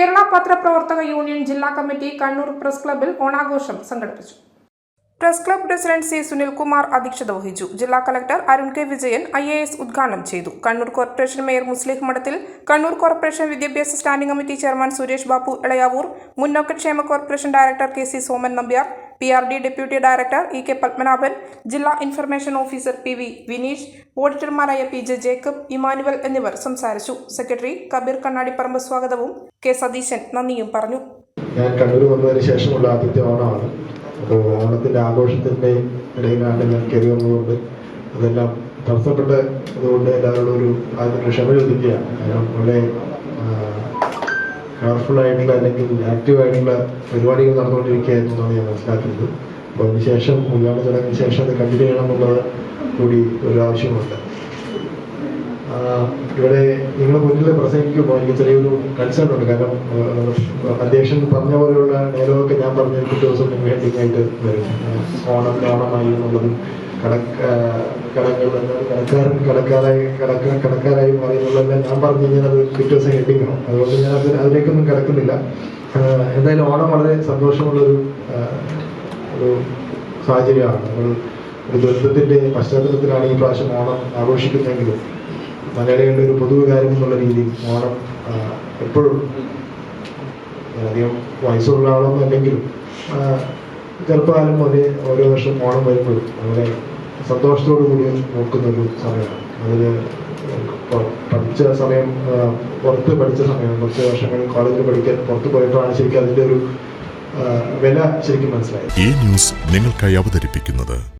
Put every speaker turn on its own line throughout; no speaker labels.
കേരള പത്രപ്രവർത്തക യൂണിയൻ ജില്ലാ committee Kannur press ക്ലബിൽ ഓണാഘോഷം സംഘടിപ്പിച്ചു. Press club president C Sunilkumar അധ്യക്ഷത വഹിച്ചു. ജില്ലാ collector Arun K Vijayan I A S ഉദ്ഘാടനം ചെയ്തു. Kannur corporation mayor Muslih Madathil Kannur corporation വിദ്യാഭ്യാസ standing committee chairman Suresh Babu Elayavoor മുന്നോക്കക്ഷേമ corporation director K C Soman Nambiar P R D deputy director E K Padmanabhan ജില്ലാ information officer P V Vineesh ഓഡിറ്റർമാരായ P J Jacob Emmanuel എന്നിവർ സംസാരിച്ചു. Secretary Kabir Kannadiparamba സ്വാഗതവും K Satheesan നന്ദിയും പറഞ്ഞു.
ഞാൻ കണ്ണൂർ വന്നതിന് ശേഷമുള്ള ആദ്യത്തെ ഓണമാണ്. ഓണത്തിന്റെ ആഘോഷത്തിന്റെ ഇടയിലാണ് ഞാൻ കയറി വന്നതുകൊണ്ട് അതെല്ലാം തടസ്സപ്പെട്ട് അതുകൊണ്ട് എല്ലാവരോടും ഒരു ആദ്യം ക്ഷമ ചോദിക്കുകയാണ്. വളരെ കളർഫുൾ ആയിട്ടുള്ള അല്ലെങ്കിൽ ആക്റ്റീവ് ആയിട്ടുള്ള പരിപാടികൾ നടന്നുകൊണ്ടിരിക്കുകയായിരുന്നു എന്നാണ് ഞാൻ മനസ്സിലാക്കുന്നത്. അപ്പോൾ അതിനുശേഷം ഉദ്ഘാടന ചടങ്ങിന് ശേഷം അത് കണ്ടിന്യൂ ചെയ്യണം എന്നുള്ളത് കൂടി ഒരു ആവശ്യമുണ്ട്. ഇവിടെ നിങ്ങൾ മുന്നിൽ പ്രസംഗിക്കുമ്പോൾ എനിക്ക് ചെറിയൊരു കൺസേൺ ഉണ്ട് കാരണം അധ്യക്ഷൻ പറഞ്ഞ പോലെയുള്ള ഡയലോഗൊക്കെ ഞാൻ പറഞ്ഞ ഒരു ദിവസം ഹെഡിങ് ആയിട്ട് വരും. ഓണം ഓണമായി എന്നുള്ളതും കടക്കാരൻ കടക്കാരായി കടക്ക കടക്കാരായി മാറിയെന്നുള്ളതെല്ലാം ഞാൻ പറഞ്ഞു കഴിഞ്ഞാൽ അത് പിറ്റേ ദിവസം ഹെഡിങ് അതുകൊണ്ട് ഞാൻ അത് അതിലേക്കൊന്നും കിടക്കുന്നില്ല. എന്തായാലും ഓണം വളരെ സന്തോഷമുള്ളൊരു ഒരു സാഹചര്യമാണ്. നമ്മൾ ഒരു ദുരന്തത്തിന്റെ പശ്ചാത്തലത്തിലാണ് ഈ പ്രാവശ്യം ഓണം ആഘോഷിക്കുന്നതെങ്കിലും. മലയാളികളുടെ ഒരു പൊതുവികാരം എന്നുള്ള രീതിയിൽ ഓണം എപ്പോഴും അധികം വയസ്സുള്ള ആളൊന്നും അല്ലെങ്കിലും ചെറുപ്പകാലം മുതലേ ഓരോ വർഷം ഓണം വരുമ്പോഴും വളരെ സന്തോഷത്തോടു കൂടി നോക്കുന്ന ഒരു സമയമാണ് അതിൽ പഠിച്ച സമയം പുറത്ത് പഠിച്ച സമയം കുറച്ച് വർഷങ്ങൾ കോളേജിൽ പഠിക്കാൻ പുറത്ത് പോയപ്പോഴാണ് ശരിക്കും അതിന്റെ ഒരു വില ശരിക്കും മനസ്സിലായത്
ഈ ന്യൂസ് നിങ്ങൾക്കായി അവതരിപ്പിക്കുന്നത്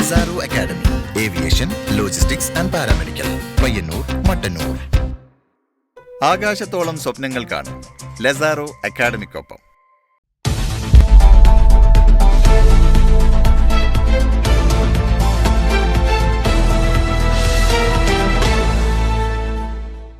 Lazaro academy aviation logistics and paramedical Payyanur Mattannur. ആകാശത്തോളം സ്വപ്നങ്ങൾ കാണും. ലസാറോ അക്കാഡമിക്കൊപ്പം